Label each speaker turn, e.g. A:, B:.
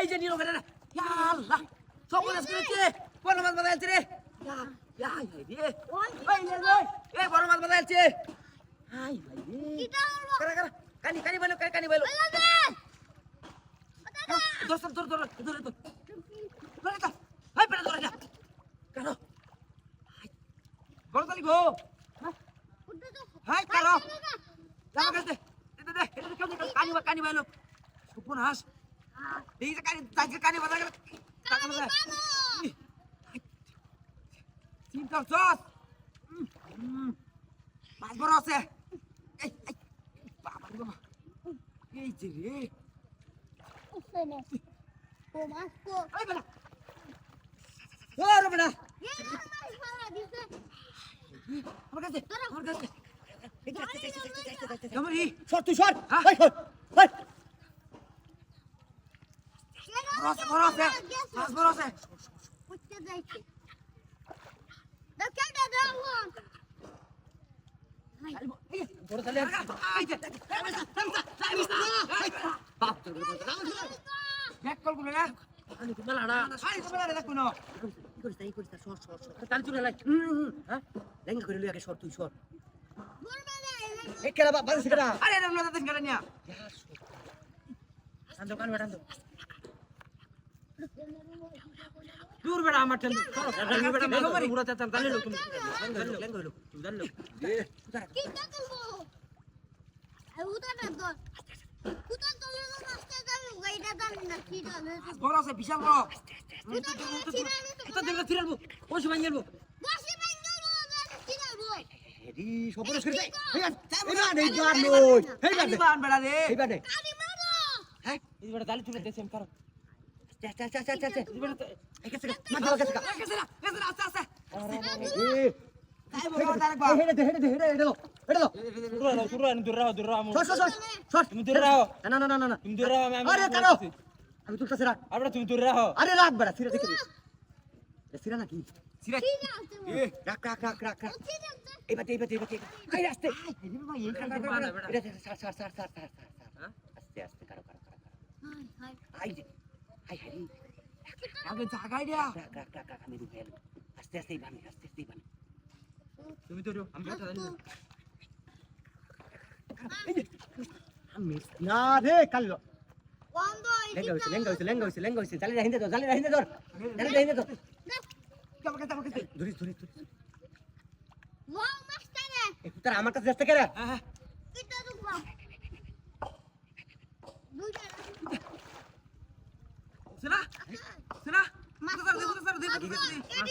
A: এই যে নিলো ইয়া আল্লাহ সকল আজকে রে। বড় মাছ বাজাইছে রে। এই বড় মাছ বাজাইছে হাই ভাই কারা কারা? কানি কানি বলো কানি বলো।
B: ওই
A: দোস্ত ধর ধর ধর ধর ধর ধর হাই পেড়া ধর না কারও বড় তালি গো। হাই কারও জামা কাছে দে দে এটা কেউ কানি বা কানি বাইলো সুপুন হাস এই যে কানি তাকে কানি বাজা গেল টাকা না চিন্তা চস মাছ বড় আছে। এই বাবা বাবা। এই যে রে।
B: ও
A: আমার কাছে আমার কাছে।
C: সর তুই সর।
A: ব্যাক কলগুলো না
C: আমি তো মেলা না।
A: আরে তুমি না দেখো
C: কি করিস এই করিস সর সর সর। তালে চলে লাই। হ্যাঁ? লেঙ্গা করে লই আগে সর তুই সর। এই কেডা বাবা বাজে কেডা?
A: আরে এরকম না দেন কেন নিয়া।
C: আন্দো কান বেটা আন্দো
A: দূর বেড়া আমার টেন
C: লেঙ্গা বেটা মেলো বুড়া চাচা তালে লো তুমি লেঙ্গা লো লেঙ্গা লো তুমি জানলো
B: কি দেখব এই উতাটা দর। উতার তলে তো রাস্তা যাবে গাইটা জানি না কি যাবে
A: বড় আছে বিশাল
C: এডি সবরে করে দে। এই না নেই জান নই এই
A: এই
C: বাদে
A: বান বেড়া রে
C: এই
B: মারো।
C: হ্যাঁ?
A: এই বেড়া দালি তুলে দেছেন কারণ
C: চা চা চা চা চা
A: এই বেড়া
C: এই কাছে মার দাও কাছে
A: কাছে না কাছে না আস্তে আস্তে।
C: এই
A: বড়
C: হেডে দে হেডে দে হেডে আরে রাখ
D: আবার তুমি দূরে রাখো।
C: আরে রাখ বেড়া সিরা দেখে সিরা নাকি?
A: সিরা।
C: রাখ রাখ রাখ রাখ। রাখ এই বাতে এই সার
A: হ্যাঁ?
C: আস্তে আস্তে কারও কারও কারও
B: হাই হাই
C: আই যে আই
A: আগে জাগাই
C: রাখ আমি রুকে এলো আস্তে আস্তে বানি আস্তে আস্তে বানি
A: তুমি তো আমি কথা জানি না
C: রে কালো লেঙ্গা হইছে লেঙ্গা হইছে লেঙ্গা হইছে লেঙ্গা হইছে জালি রাহিন্দে ধর জালি রাহিন্দে ধর জালি রাহিন্দে ধর ধরিস ধরিস ধরিস পুতার আমার কাছে আসতে কেরা
A: হ্যাঁ হ্যাঁ। সিরা
B: মাছ
A: মাছ ধর ধর ধর ধর